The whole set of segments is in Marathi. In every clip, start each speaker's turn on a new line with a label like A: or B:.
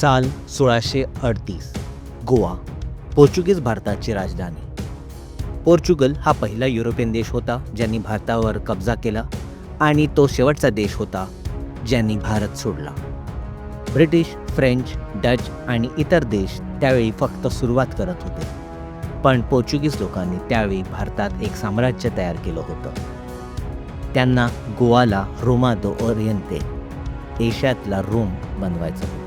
A: साल सोळाशे अडतीस गोवा पोर्चुगीज भारताची राजधानी. पोर्चुगल हा पहिला युरोपियन देश होता ज्यांनी भारतावर कब्जा केला आणि तो शेवटचा देश होता ज्यांनी भारत सोडला. ब्रिटिश फ्रेंच डच आणि इतर देश त्यावेळी फक्त सुरुवात करत होते. पण पोर्चुगीज लोकांनी त्यावेळी भारतात एक साम्राज्य तयार केलं होतं. त्यांना गोवाला रोमा दो ओरियंते एशियातला रोम बनवायचं होतं.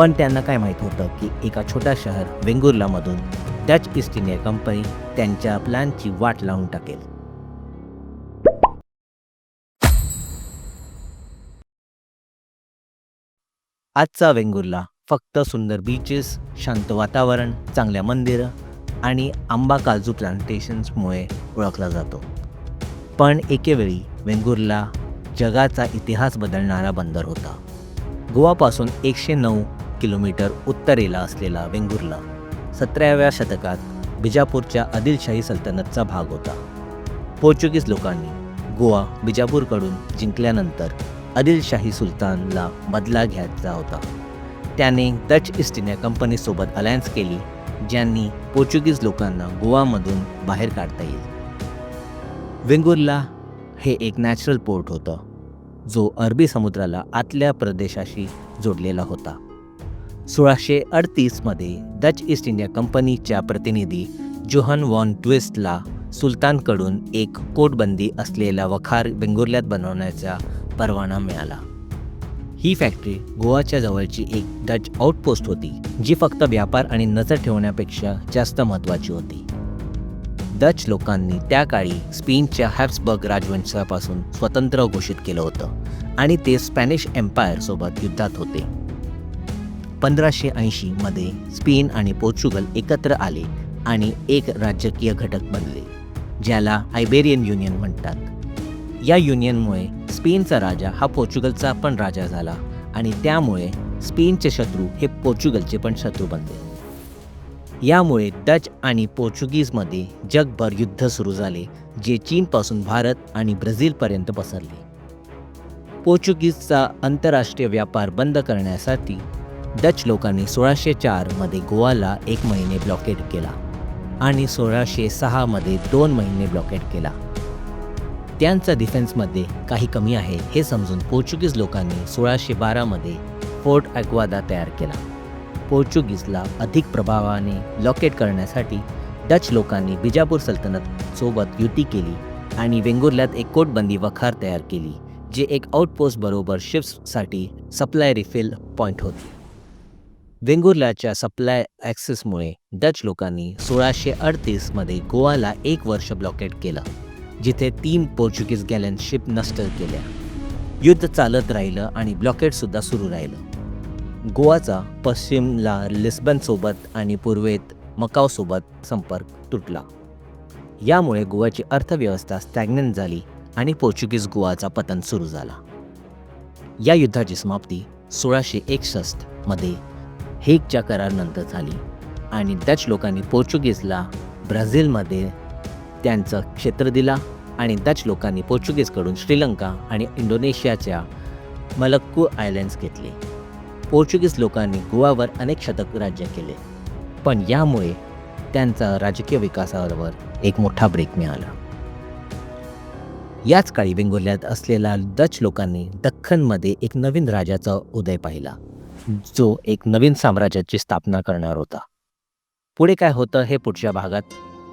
A: पण त्यांना काय माहीत होतं की एका छोट्या शहर वेंगुर्लामधून डच ईस्ट इंडिया कंपनी त्यांच्या प्लॅनची वाट लावून टाकेल. आजचा वेंगुर्ला फक्त सुंदर बीचेस शांत वातावरण चांगल्या मंदिरं आणि आंबा काजू प्लांटेशन्समुळे ओळखला जातो. पण एकेवेळी वेंगुर्ला जगाचा इतिहास बदलणारा बंदर होता. गोवापासून एकशे नऊ किलोमीटर उत्तरेला असलेला वेंगुर्ला सतराव्या शतकात बिजापूरच्या आदिलशाही सल्तनतचा भाग होता. पोर्चुगीज लोकांनी गोवा बिजापूरकडून जिंकल्यानंतर आदिलशाही सुलतानला बदला घ्यायचा होता. त्याने डच ईस्ट इंडिया कंपनीसोबत अलायन्स केली ज्यांनी पोर्चुगीज लोकांना गोवामधून बाहेर काढता येईल. वेंगुर्ला हे एक नॅचरल पोर्ट होतं जो अरबी समुद्राला आतल्या प्रदेशाशी जोडलेला होता. सोळाशे अडतीसमध्ये डच ईस्ट इंडिया कंपनीच्या प्रतिनिधी जोहन वॉन ट्विस्टला सुलतानकडून एक कोटबंदी असलेला वखार वेंगुर्ल्यात बनवण्याचा परवाना मिळाला. ही फॅक्टरी गोवाच्या जवळची एक डच आउटपोस्ट होती जी फक्त व्यापार आणि नजर ठेवण्यापेक्षा जास्त महत्त्वाची होती. डच लोकांनी त्या काळी स्पेनच्या हॅप्सबर्ग राजवंशापासून स्वतंत्र घोषित केलं होतं आणि ते स्पॅनिश एम्पायरसोबत युद्धात होते. पंधराशे ऐंशीमध्ये स्पेन आणि पोर्चुगल एकत्र आले आणि एक राजकीय घटक बनले ज्याला आयबेरियन युनियन म्हणतात. या युनियनमुळे स्पेनचा राजा हा पोर्चुगलचा पण राजा झाला आणि त्यामुळे स्पेनचे शत्रू हे पोर्चुगलचे पण शत्रू बनले. यामुळे डच आणि पोर्चुगीजमध्ये जगभर युद्ध सुरू झाले जे चीनपासून भारत आणि ब्राझीलपर्यंत पसरले. पोर्चुगीजचा आंतरराष्ट्रीय व्यापार बंद करण्यासाठी डच लोकांनी सोळाशे चारमध्ये गोवाला एक महिने ब्लॉकेट केला आणि सोळाशे सहामध्ये दोन महिने ब्लॉकेट केला. त्यांचा डिफेन्समध्ये काही कमी आहे हे समजून पोर्चुगीज लोकांनी सोळाशे बारामध्ये फोर्ट ॲक्वादा तयार केला. पोर्चुगीजला अधिक प्रभावाने लॉकेट करण्यासाठी डच लोकांनी बिजापूर सल्तनत सोबत युती केली आणि वेंगुर्ल्यात एक कोटबंदी वखार तयार केली जे एक आउटपोस्ट बरोबर शिप्ससाठी सप्लाय रिफिल पॉईंट होती. वेंगुर्ल्याच्या सप्लाय ॲक्सेसमुळे डच लोकांनी सोळाशे अडतीसमध्ये गोवाला एक वर्ष ब्लॉकेट केलं जिथे तीन पोर्चुगीज गॅलन शिप नष्ट केल्या. युद्ध चालत राहिलं आणि ब्लॉकेटसुद्धा सुरू राहिलं. गोवाचा पश्चिमला लिस्बनसोबत आणि पूर्वेत मकावसोबत संपर्क तुटला. यामुळे गोवाची अर्थव्यवस्था स्टॅग्नंट झाली आणि पोर्चुगीज गोवाचा पतन सुरू झाला. या युद्धाची समाप्ती सोळाशे एकसष्टमध्ये हेगच्या करारानंतर झाली. आणि डच लोकांनी पोर्चुगीजला ब्राझीलमध्ये त्यांचं क्षेत्र दिला आणि डच लोकांनी पोर्चुगीजकडून श्रीलंका आणि इंडोनेशियाच्या मलक्कू आयलँड्स घेतले. पोर्चुगीज लोकांनी गोवावर अनेक शतक राज्य केले. पण यामुळे त्यांचा राजकीय विकासावर एक मोठा ब्रेक मिळाला. याच काळी वेंगुर्ल्यात असलेल्या डच लोकांनी दख्खनमध्ये एक नवीन राजाचा उदय पाहिला. जो एक नवीन साम्राज्याची स्थापना करणार होता. पुढे काय होतं हे पुढच्या भागात.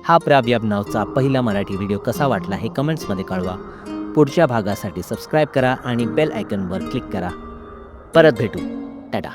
A: हा प्राब्याब नावचा पहिला मराठी व्हिडिओ कसा वाटला हे कमेंट्समध्ये कळवा. पुढच्या भागासाठी सबस्क्राईब करा आणि बेल आयकनवर क्लिक करा. परत भेटू. टाटा.